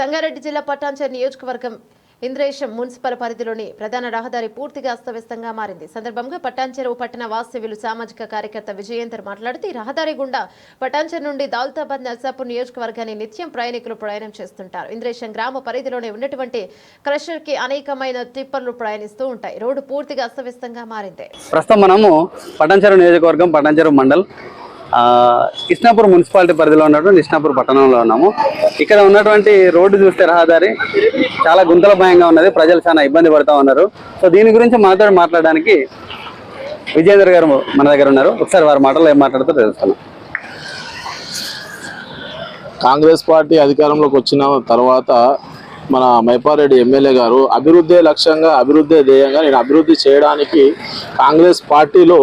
సంగారెడ్డి జిల్లా పట్టాంచర్ నియోజకవర్గం ఇంద్రేశం మున్సిపల్ పరిధిలోని ప్రధాన రహదారి పూర్తిగా అస్తవ్యస్తంగా మారింది. సందర్భంగా పట్టాంచెరువు పట్టణ వాస్తవ్యులు సామాజిక కార్యకర్త విజయేందర్ మాట్లాడుతూ ఈ రహదారి గుండా పటాన్చెరు నుండి దౌలతాబాద్ నర్సాపూర్ నియోజకవర్గాన్ని నిత్యం ప్రయాణికులు ప్రయాణం చేస్తుంటారు. ఇంద్రేశం గ్రామ పరిధిలోనే ఉన్నటువంటి క్రషర్కి అనేకమైన టిప్పర్లు ప్రయాణిస్తూ ఉంటాయి. రోడ్డు పూర్తిగా అస్తవ్యస్తంగా మారింది. ప్రస్తుతం మనము పటాన్చెరు నియోజకవర్గం పటాన్చెరు మండల్ కృష్ణాపూర్ మున్సిపాలిటీ పరిధిలో ఉన్నటువంటి కృష్ణాపూర్ పట్టణంలో ఉన్నాము. ఇక్కడ ఉన్నటువంటి రోడ్డు చూస్తే రహదారి చాలా గుంతల భయంగా ఉన్నది. ప్రజలు చాలా ఇబ్బంది పడుతూ ఉన్నారు. సో దీని గురించి మనతో మాట్లాడడానికి విజయేందర్ గారు మన దగ్గర ఉన్నారు. ఒకసారి వారి మాటలు ఏం మాట్లాడుతూ తెలుసుకున్నాం కాంగ్రెస్ పార్టీ అధికారంలోకి వచ్చిన తర్వాత మన మైపారెడ్డి ఎమ్మెల్యే గారు అభివృద్ధి లక్ష్యంగా అభివృద్ధి ధ్యేయంగా నేను అభివృద్ధి చేయడానికి కాంగ్రెస్ పార్టీలో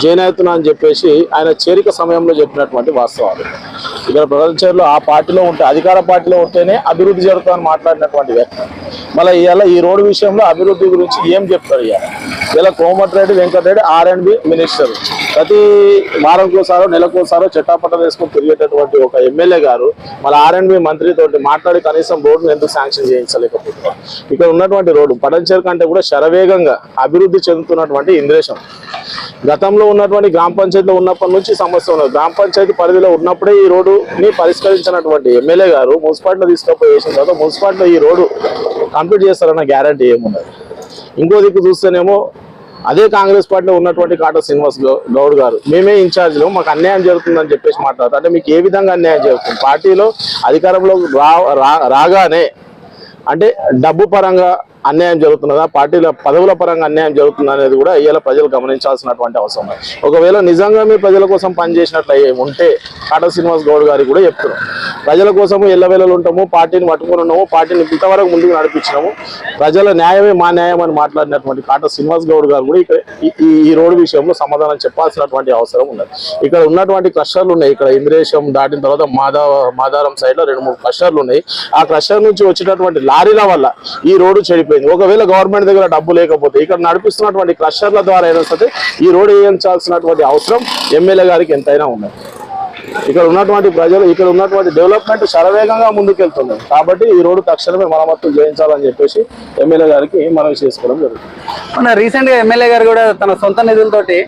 జాయిన్ అవుతున్నా అని చెప్పేసి ఆయన చేరిక సమయంలో చెప్పినటువంటి వాస్తవాలు ఇక్కడ ప్రజల ఆ పార్టీలో ఉంటే అధికార పార్టీలో ఉంటేనే అభివృద్ధి జరుగుతుందని మాట్లాడినటువంటి వ్యక్తి. మళ్ళీ ఇవాళ ఈ రోడ్డు విషయంలో అభివృద్ధి గురించి ఏం చెప్తారు ఇవాళ? ఇలా Komatireddy Venkatreddy R and B minister ప్రతి వారంకోసారో నెలకోసారో చెట్టాపట్టలు వేసుకొని తిరిగేటటువంటి ఒక ఎమ్మెల్యే గారు మళ్ళీ ఆర్ అండ్ బి మంత్రితోటి మాట్లాడి కనీసం రోడ్డును ఎందుకు శాంక్షన్ చేయించలేకపోతున్నారు? ఇక్కడ ఉన్నటువంటి రోడ్డు పడంచేరు కంటే కూడా శరవేగంగా అభివృద్ధి చెందుతున్నటువంటి ఇంద్రేశం. గతంలో ఉన్నటువంటి గ్రామ పంచాయతీలో ఉన్నప్పటి నుంచి సమస్య ఉన్నది. గ్రామ పంచాయతీ పరిధిలో ఉన్నప్పుడే ఈ రోడ్డుని పరిష్కరించినటువంటి ఎమ్మెల్యే గారు మున్సిపాలిటీలో తీసుకుపోయి వేసిన తర్వాత మున్సిపాలిటీలో ఈ రోడ్డు కంప్లీట్ చేస్తారన్న గ్యారంటీ ఏమున్నది? ఇంకో దిక్కు చూస్తేనేమో అదే కాంగ్రెస్ పార్టీలో ఉన్నటువంటి కాటా శ్రీనివాస్ గౌడ్ గారు మేమే ఇన్ఛార్జ్లో మాకు అన్యాయం జరుగుతుందని చెప్పేసి మాట్లాడతారు. అంటే మీకు ఏ విధంగా అన్యాయం జరుగుతుంది? పార్టీలో అధికారంలో రా రా- రాగానే అంటే డబ్బు పరంగా అన్యాయం జరుగుతున్నదా? పార్టీల పదవుల పరంగా అన్యాయం జరుగుతుందా అనేది కూడా ఇవాళ ప్రజలు గమనించాల్సినటువంటి అవసరం ఉంది. ఒకవేళ నిజంగా మీ ప్రజల కోసం పనిచేసినట్లు అయ్యే ఉంటే కాటా శ్రీనివాస్ గౌడ్ గారికి కూడా చెప్తున్నాం ప్రజల కోసము ఎల్లవేళలు ఉంటాము పార్టీని పట్టుకొని ఉన్నాము పార్టీని ఇంతవరకు ముందుకు నడిపించినాము. ప్రజల న్యాయమే మా న్యాయం అని మాట్లాడినటువంటి కాటా శ్రీనివాస్ గౌడ్ గారు కూడా ఇక్కడ ఈ- ఈ రోడ్డు విషయంలో సమాధానం చెప్పాల్సినటువంటి అవసరం ఉన్నది. ఇక్కడ ఉన్నటువంటి క్రషర్లు ఉన్నాయి. ఇక్కడ ఇంద్రేశం దాటిన తర్వాత మాదా మాదారం సైడ్లో రెండు మూడు క్రషర్లు ఉన్నాయి. ఆ క్రషర్ నుంచి వచ్చినటువంటి లారీల వల్ల ఈ రోడ్డు చెడిపోయింది. ఒకవేళ గవర్నమెంట్ దగ్గర డబ్బు లేకపోతే ఇక్కడ నడిపిస్తున్నటువంటి క్రషర్ల ద్వారా అయినా సరే ఈ రోడ్డు వేయించాల్సినటువంటి అవసరం ఎమ్మెల్యే గారికి ఎంతైనా ఉన్నది. ఇక్కడ ఉన్నటువంటి ప్రజలు ఇక్కడ ఉన్నటువంటి డెవలప్మెంట్ శరవేగంగా ముందుకెళ్తుంది. కాబట్టి ఈ రోడ్డు తక్షణమే మరమ్మతులు చేయించాలని చెప్పేసి ఎమ్మెల్యే గారికి మనవి చేసుకోవడం జరుగుతుంది. మన రీసెంట్గా ఎమ్మెల్యే గారు కూడా తన సొంత నిధులతోటి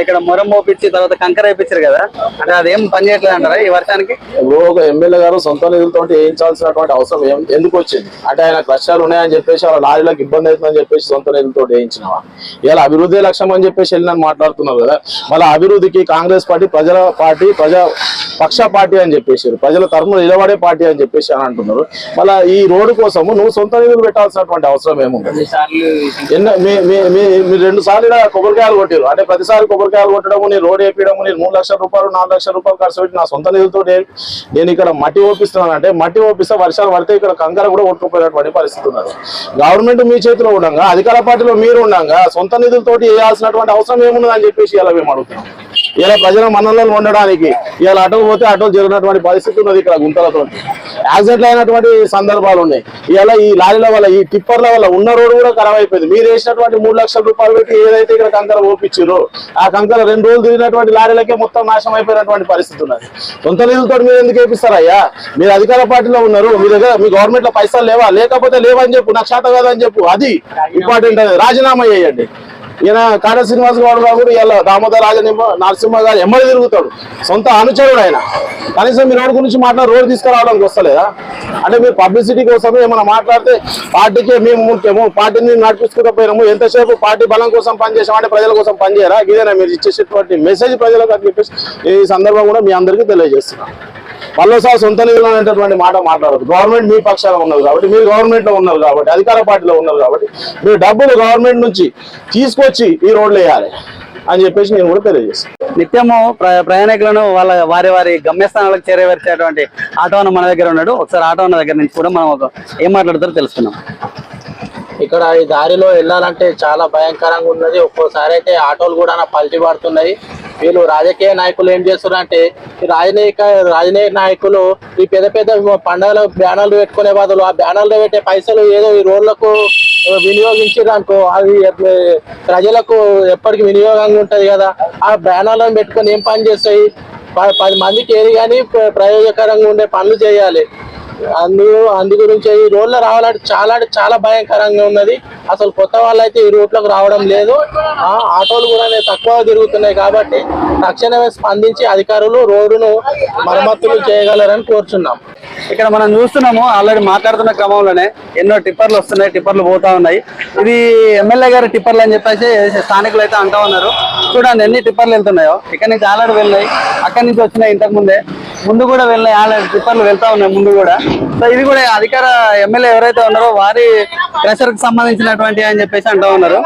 ఇక్కడ మొరం మోపించి తర్వాత కంకర వేపించారు కదా. అంటే అదేం పని చేయట్లేదు అంటారా ఈ వర్షానికి? ఇప్పుడు ఒక ఎమ్మెల్యే గారు సొంత నిధులతో వేయించాల్సినటువంటి అవసరం ఏం- ఎందుకు వచ్చింది? అంటే ఆయన కష్టాలు ఉన్నాయని చెప్పేసి వాళ్ళ లారీలకు ఇబ్బంది అవుతుందని చెప్పేసి సొంత నిధులతో వేయించినవా? ఇలా అభివృద్ధి లక్ష్యం అని చెప్పేసి వెళ్ళినని మాట్లాడుతున్నారు కదా. మళ్ళీ అభివృద్ధికి కాంగ్రెస్ పార్టీ ప్రజల పార్టీ ప్రజా పక్ష పార్టీ అని చెప్పేసి ప్రజల తరఫున నిలబడే పార్టీ అని చెప్పేసి అని అంటున్నారు. మళ్ళీ ఈ రోడ్డు కోసము నువ్వు సొంత నిధులు పెట్టాల్సినటువంటి అవసరం ఏముంది? ఎన్న మీ- మీ- మీ- మీరు రెండు సార్లు ఇలా కొబ్బరికాయలు కొట్టారు అంటే ప్రతిసారి కొబ్బరికాయలు కొట్టడము నేను రోడ్ వేపించడము నేను మూడు లక్షల రూపాయలు నాలుగు లక్షల రూపాయలు ఖర్చు పెట్టి నా సొంత నిధులతో నేను ఇక్కడ మట్టి ఓపిస్తున్నాను అంటే మట్టి ఓపిస్తే వర్షాలు పడితే ఇక్కడ కంకర కూడా కొట్టుకుపోయినటువంటి పరిస్థితి ఉన్నది. గవర్నమెంట్ మీ చేతిలో ఉండగా అధికార పార్టీలో మీరు ఉండగా సొంత నిధులతోటి వేయాల్సినటువంటి అవసరం ఏమున్నది అని చెప్పేసి ఇలా మేము అడుగుతున్నాం. ఇలా ప్రజల మన్నలను ఉండడానికి ఇలా అటో పోతే అటో జరిగినటువంటి పరిస్థితి ఉన్నది ఇక్కడ గుంతలతో. యాక్సిడెంట్లు అయినటువంటి సందర్భాలు ఉన్నాయి. ఇలా ఈ లారీల వల్ల ఈ టిప్పర్ల వల్ల ఉన్న రోడ్డు కూడా ఖరాబ్ అయిపోయింది. మీరు వేసినటువంటి మూడు లక్షల రూపాయలు పెట్టి ఏదైతే ఇక్కడ కంకర ఓపించారో ఆ కంకర రెండు రోజులు తిరిగినటువంటి లారీలకే మొత్తం నాశనం అయిపోయినటువంటి పరిస్థితి ఉన్నది. సొంత నిధులతో మీరు ఎందుకు వేపిస్తారయ్యా మీరు అధికార పార్టీలో ఉన్నారు. మీ దగ్గర మీ గవర్నమెంట్లో పైసలు లేవా? లేకపోతే లేవని చెప్పు నాకు శాత కాదని చెప్పు. అది ఇంపార్టెంట్ రాజీనామా చేయండి. ఈయన కాట శ్రీనివాస్ గౌడ్ గారు కూడా ఇలా దామోదర రాజ నరసింహ గారు ఎమ్మడి తిరుగుతాడు. సొంత అనుచరుడు ఆయన. కనీసం మీ రోడ్డు గురించి మాట్లాడి రోడ్డు తీసుకురావడానికి వస్తలేదా? అంటే మీరు పబ్లిసిటీ కోసం ఏమైనా మాట్లాడితే పార్టీకే మేము ముఖ్యము పార్టీని నడిపించుకోకపోయినాము ఎంతసేపు పార్టీ బలం కోసం పనిచేసామంటే ప్రజల కోసం పనిచేయరా? ఇదేనా మీరు ఇచ్చేసేటువంటి మెసేజ్ ప్రజలకు అని చెప్పేసి ఈ సందర్భం కూడా మీ అందరికీ తెలియజేస్తున్నాం. మళ్ళీసారి సొంత నిధులు అనేటటువంటి మాట మాట్లాడదు గవర్నమెంట్ మీ పక్షాన ఉన్నది కాబట్టి మీరు గవర్నమెంట్లో ఉన్నారు కాబట్టి అధికార పార్టీలో ఉన్నారు కాబట్టి మీరు డబ్బులు గవర్నమెంట్ నుంచి తీసుకొచ్చి ఈ రోడ్లు వేయాలి అని చెప్పేసి నేను కూడా తెలియజేస్తాను. నిత్యము ప్ర- ప్రయాణికులను వాళ్ళ వారి వారి గమ్యస్థానాలకు చేరవేర్చేటువంటి ఆటో అన్న మన దగ్గర ఉన్నాడు. ఒకసారి ఆటో అన్న దగ్గర నుంచి కూడా మనం ఒక ఏం మాట్లాడతారో తెలుసుకుందాం. ఇక్కడ ఈ దారిలో వెళ్ళాలంటే చాలా భయంకరంగా ఉన్నది. ఒక్కోసారి అయితే ఆటోలు కూడా పల్టీ పడుతున్నాయి. వీళ్ళు రాజకీయ నాయకులు ఏం చేస్తున్నారు అంటే రాజనీయ రాజనీయ నాయకులు ఈ పెద్ద పెద్ద పండుగలు బ్యానర్లు పెట్టుకునే బదులు ఆ బ్యానర్లు పెట్టే పైసలు ఏదో ఈ రోడ్లకు వినియోగించారు అది ప్రజలకు ఎప్పటికీ వినియోగంగా ఉంటుంది కదా. ఆ బ్యానర్లను పెట్టుకొని ఏం పని చేస్తాయి? పది మందికి ఏది కానీ ప్రయోజకరంగా ఉండే పనులు చేయాలి. అందు అందు గురించి ఈ రోడ్లో రావాలంటే చాలా అంటే చాలా భయంకరంగా ఉన్నది. అసలు కొత్త వాళ్ళు అయితే ఈ రూట్లోకి రావడం లేదు. ఆ, ఆటోలు కూడా తక్కువ తిరుగుతున్నాయి కాబట్టి తక్షణమే స్పందించి అధికారులు రోడ్డును మరమ్మతులు చేయగలరని కోరుచున్నాం. ఇక్కడ మనం చూస్తున్నాము ఆల్రెడీ మాట్లాడుతున్న క్రమంలోనే ఎన్నో టిప్పర్లు వస్తున్నాయి టిప్పర్లు పోతా ఉన్నాయి. ఇది ఎమ్మెల్యే గారి టిప్పర్లు అని చెప్పేసి స్థానికులు అయితే అంటా ఉన్నారు. చూడండి ఎన్ని టిప్పర్లు వెళ్తున్నాయో. ఇక్కడ నుంచి ఆల్రెడీ వెళ్ళినాయి. అక్కడి నుంచి వచ్చినాయి ఇంతకు ముందే. ముందు కూడా వెళ్ళినాయి ఆల్రెడీ టిప్పర్లు వెళ్తా ఉన్నాయి ముందు కూడా. సో ఇది కూడా అధికార ఎమ్మెల్యే ఎవరైతే ఉన్నారో వారి ప్రెషర్కి సంబంధించినటువంటి అని చెప్పేసి అంటూ ఉన్నారు.